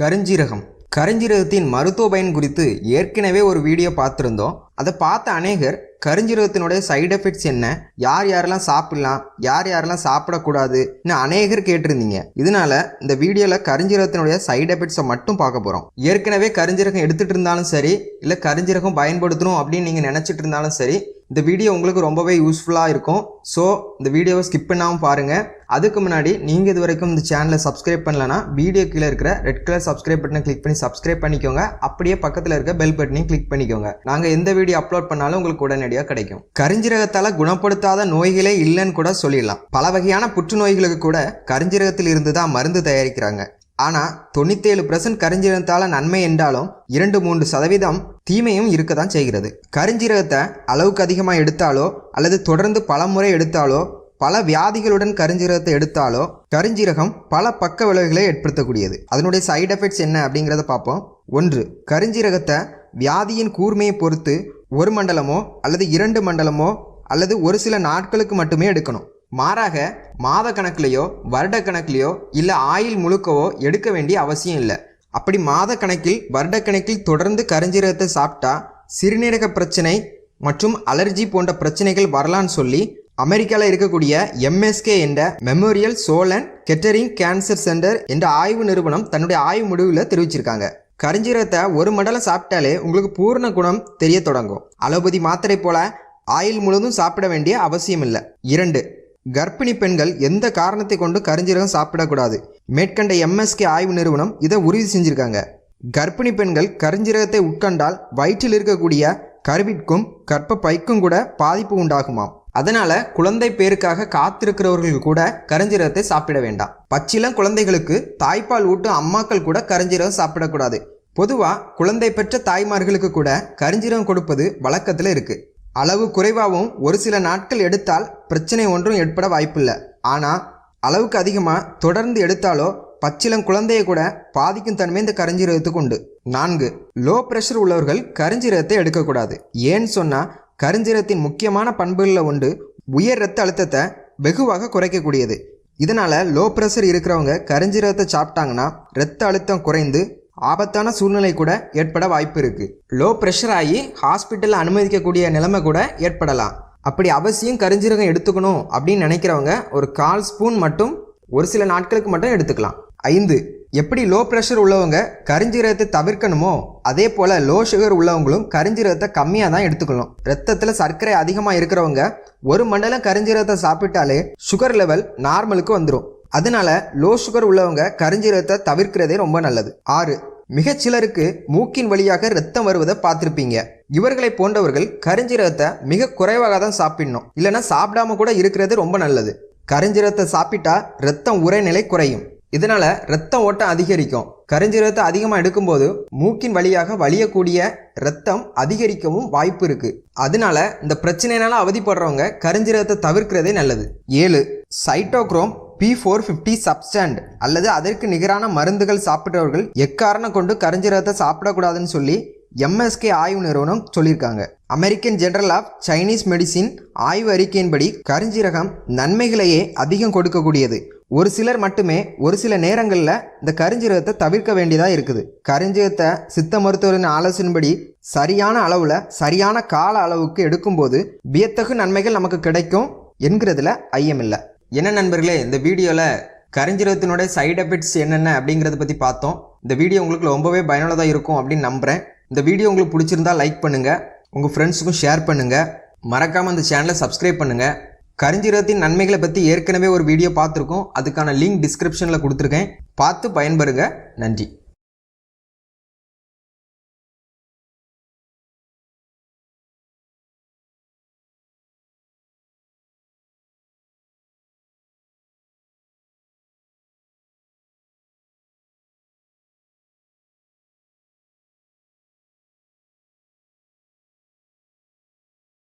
கருஞ்சீரகம். கருஞ்சீரகத்தின் மருத்துவ பயன் குறித்து ஏற்கனவே ஒரு வீடியோ பார்த்துருந்தோம். அதை பார்த்த அநேகர் கருஞ்சீரகத்தினுடைய சைடு எஃபெக்ட்ஸ் என்ன யார் யாரெல்லாம் சாப்பிடலாம் யார் யாரெல்லாம் சாப்பிடக்கூடாதுன்னு அநேகர் கேட்டிருந்தீங்க. இதனால இந்த வீடியோவில் கருஞ்சீரகத்தினுடைய சைடு எஃபெக்ட்ஸை மட்டும் பார்க்க போகிறோம் ஏற்கனவே கருஞ்சீரகம் எடுத்துட்டு இருந்தாலும் சரி இல்லை கருஞ்சீரகம் பயன்படுத்தணும் அப்படின்னு நீங்கள் நினச்சிட்டு இருந்தாலும் சரி இந்த வீடியோ உங்களுக்கு ரொம்பவே யூஸ்ஃபுல்லாக இருக்கும். ஸோ இந்த வீடியோவை ஸ்கிப் பண்ணாமல் பாருங்கள் அதுக்கு முன்னாடி நீங்கள் இது வரைக்கும் இந்த சேனலை சப்ஸ்கிரைப் பண்ணலனா வீடியோ கீழே இருக்கிற ரெட் கலர் சப்ஸ்கிரைப் பட்டனை கிளிக் பண்ணி சப்ஸ்கிரைப் பண்ணிக்கோங்க. அப்படியே பக்கத்தில் இருக்க பெல் பட்டனையும் கிளிக் பண்ணிக்கோங்க. நாங்கள் எந்த வீடியோ அப்லோட் பண்ணாலும் உங்களுக்கு உடனடியாக கிடைக்கும். கரிஞ்சிரகத்தால் குணப்படுத்தாத நோய்களே இல்லைன்னு கூட சொல்லிடலாம். பல வகையான புற்றுநோய்களுக்கு கூட கரிஞ்சிரகத்தில் இருந்து தான் மருந்து தயாரிக்கிறாங்க. ஆனால் தொண்ணூத்தேழு பர்சன்ட் கரிஞ்சீரகத்தால் நன்மை என்றாலும் இரண்டு மூன்று சதவீதம் தீமையும் இருக்க தான் செய்கிறது. கரிஞ்சீரகத்தை அளவுக்கு அதிகமாக எடுத்தாலோ அல்லது தொடர்ந்து பல முறை எடுத்தாலோ பல வியாதிகளுடன் கரிஞ்சீரகத்தை எடுத்தாலோ கரிஞ்சீரகம் பல பக்க விளைவுகளை ஏற்படுத்தக்கூடியது. அதனுடைய சைடு எஃபெக்ட்ஸ் என்ன அப்படிங்கிறத பார்ப்போம். ஒன்று கருஞ்சீரகத்தை வியாதியின் கூர்மையை பொறுத்து ஒரு மண்டலமோ அல்லது இரண்டு மண்டலமோ அல்லது ஒரு சில நாட்களுக்கு மட்டுமே எடுக்கணும். மாறாக மாத கணக்குலையோ வருட கணக்குலையோ இல்லை ஆயில் முழுக்கவோ எடுக்க வேண்டிய அவசியம் இல்லை. அப்படி மாத கணக்கில் வருட கணக்கில் தொடர்ந்து கருஞ்சீரகத்தை சாப்பிட்டா சிறுநீரக பிரச்சனை மற்றும் அலர்ஜி போன்ற பிரச்சனைகள் வரலான்னு சொல்லி அமெரிக்காவில் இருக்கக்கூடிய எம்எஸ்கே என்ற Memorial Sloan Kettering cancer centre என்ற ஆய்வு நிறுவனம் தன்னுடைய ஆய்வு முடிவில் தெரிவிச்சிருக்காங்க. கரிஞ்சீரத்தை ஒரு மண்டலம் சாப்பிட்டாலே உங்களுக்கு பூர்ண குணம் தெரிய தொடங்கும். அலோபதி மாத்திரை போல ஆயில் முழுவதும் சாப்பிட வேண்டிய அவசியம் இல்லை. இரண்டு கர்ப்பிணி பெண்கள் எந்த காரணத்தை கொண்டு கரிஞ்சீரகம் சாப்பிடக்கூடாது? மேற்கண்ட எம்எஸ்கே ஆய்வு நிறுவனம் இதை உறுதி செஞ்சிருக்காங்க. கர்ப்பிணி பெண்கள் கருஞ்சீரகத்தை உட்கொண்டால் வயிற்றில் இருக்கக்கூடிய கருவிற்கும் கற்ப பைக்கும் கூட பாதிப்பு உண்டாகுமாம். அதனால குழந்தை பேருக்காக காத்திருக்கிறவர்கள் கூட கருஞ்சீரகத்தை சாப்பிட வேண்டாம். பச்சிலம் குழந்தைகளுக்கு தாய்ப்பால் ஊட்டும் அம்மாக்கள் கூட கரிஞ்சீரகம் சாப்பிடக்கூடாது. பொதுவா குழந்தை பெற்ற தாய்மார்களுக்கு கூட கருஞ்சீரகம் கொடுப்பது வழக்கத்தில் இருக்கு. அளவு குறைவாகவும் ஒரு சில நாட்கள் எடுத்தால் பிரச்சனை ஒன்றும் ஏற்பட வாய்ப்பில்லை. ஆனால் அளவுக்கு அதிகமாக தொடர்ந்து எடுத்தாலோ பச்சிலம் குழந்தையை கூட பாதிக்கும் தன்மை இந்த கரிஞ்சீரகத்துக்கு உண்டு. நான்கு லோ ப்ரெஷர் உள்ளவர்கள் கரிஞ்சீரகத்தை எடுக்கக்கூடாது. ஏன்னு சொன்னால் கரிஞ்சீரகத்தின் முக்கியமான பண்புகளில் ஒன்று உயர் இரத்த அழுத்தத்தை வெகுவாக குறைக்கக்கூடியது. இதனால் லோ ப்ரெஷர் இருக்கிறவங்க கரிஞ்சீரகத்தை சாப்பிட்டாங்கன்னா இரத்த அழுத்தம் குறைந்து ஆபத்தான சூழ்நிலை கூட ஏற்பட வாய்ப்பு இருக்கு. லோ ப்ரெஷர் ஆகி ஹாஸ்பிட்டலில் அனுமதிக்கக்கூடிய நிலைமை கூட ஏற்படலாம். அப்படி அவசியம் கரிஞ்சீரகம் எடுத்துக்கணும் அப்படின்னு நினைக்கிறவங்க ஒரு கால் ஸ்பூன் மட்டும் ஒரு சில நாட்களுக்கு மட்டும் எடுத்துக்கலாம். ஐந்து எப்படி லோ ப்ரெஷர் உள்ளவங்க கரிஞ்சீரகத்தை தவிர்க்கணுமோ அதே போல் லோ சுகர் உள்ளவங்களும் கரிஞ்சீரகத்தை கம்மியாக தான் எடுத்துக்கணும். ரத்தத்தில் சர்க்கரை அதிகமாக இருக்கிறவங்க ஒரு மண்டலம் கரிஞ்சீரகத்தை சாப்பிட்டாலே சுகர் லெவல் நார்மலுக்கு வந்துடும் அதனால லோ சுகர் உள்ளவங்க கரிஞ்சீரகத்தை தவிர்க்கிறதே ரொம்ப நல்லது. ஆறு மிகச் சிலருக்கு மூக்கின் வழியாக ரத்தம் வருவதை பார்த்துருப்பீங்க. இவர்களை போன்றவர்கள் கரிஞ்சிரத்தை மிக குறைவாக தான் சாப்பிடணும். இல்லைன்னா சாப்பிடாம கூட இருக்கிறது ரொம்ப நல்லது. கரிஞ்சிரத்தை சாப்பிட்டா ரத்தம் உரைநிலை குறையும். இதனால ரத்தம் ஓட்டம் அதிகரிக்கும். கரிஞ்சீரகத்தை அதிகமாக எடுக்கும்போது மூக்கின் வழியாக வலியக்கூடிய ரத்தம் அதிகரிக்கவும் வாய்ப்பு இருக்கு. அதனால இந்த பிரச்சனைனால அவதிப்படுறவங்க கரிஞ்சீரகத்தை தவிர்க்கிறதே நல்லது. ஏழு cytochrome P four fifty substance அல்லது அதற்கு நிகரான மருந்துகள் சாப்பிட்டவர்கள் எக்காரணம் கொண்டு கரிஞ்சீரகத்தை சாப்பிடக்கூடாதுன்னு சொல்லி எம்எஸ்கே ஆய்வு நிறுவனம் சொல்லியிருக்காங்க. American journal of Chinese medicine ஆய்வு அறிக்கையின்படி கரிஞ்சீரகம் நன்மைகளையே அதிகம் கொடுக்கக்கூடியது. ஒரு சிலர் மட்டுமே ஒரு சில நேரங்களில் இந்த கருஞ்சீரகத்தை தவிர்க்க வேண்டியதாக இருக்குது. கரிஞ்சீரகத்தை சித்த மருத்துவரின் ஆலோசனைப்படி சரியான அளவில் சரியான கால அளவுக்கு எடுக்கும்போது வியத்தகு நன்மைகள் நமக்கு கிடைக்கும் என்கிறதுல ஐயமில்லை. என்ன நண்பர்களே இந்த வீடியோவில் கரிஞ்சிரத்தினுடைய சைட் எஃபெக்ட்ஸ் என்னென்ன அப்படிங்கிறத பற்றி பார்த்தோம். இந்த வீடியோ உங்களுக்கு ரொம்பவே பயனுள்ளதாக இருக்கும் அப்படின்னு நம்புகிறேன் இந்த வீடியோ உங்களுக்கு பிடிச்சிருந்தா லைக் பண்ணுங்கள் உங்கள் ஃப்ரெண்ட்ஸுக்கும் ஷேர் பண்ணுங்கள் மறக்காமல் இந்த சேனலை சப்ஸ்கிரைப் பண்ணுங்கள் கரிஞ்சிரத்தின் நன்மைகளை பற்றி ஏற்கனவே ஒரு வீடியோ பார்த்துருக்கோம். அதுக்கான லிங்க் டிஸ்கிரிப்ஷனில் கொடுத்துருக்கேன். பார்த்து பயன்பெறுங்க. நன்றி.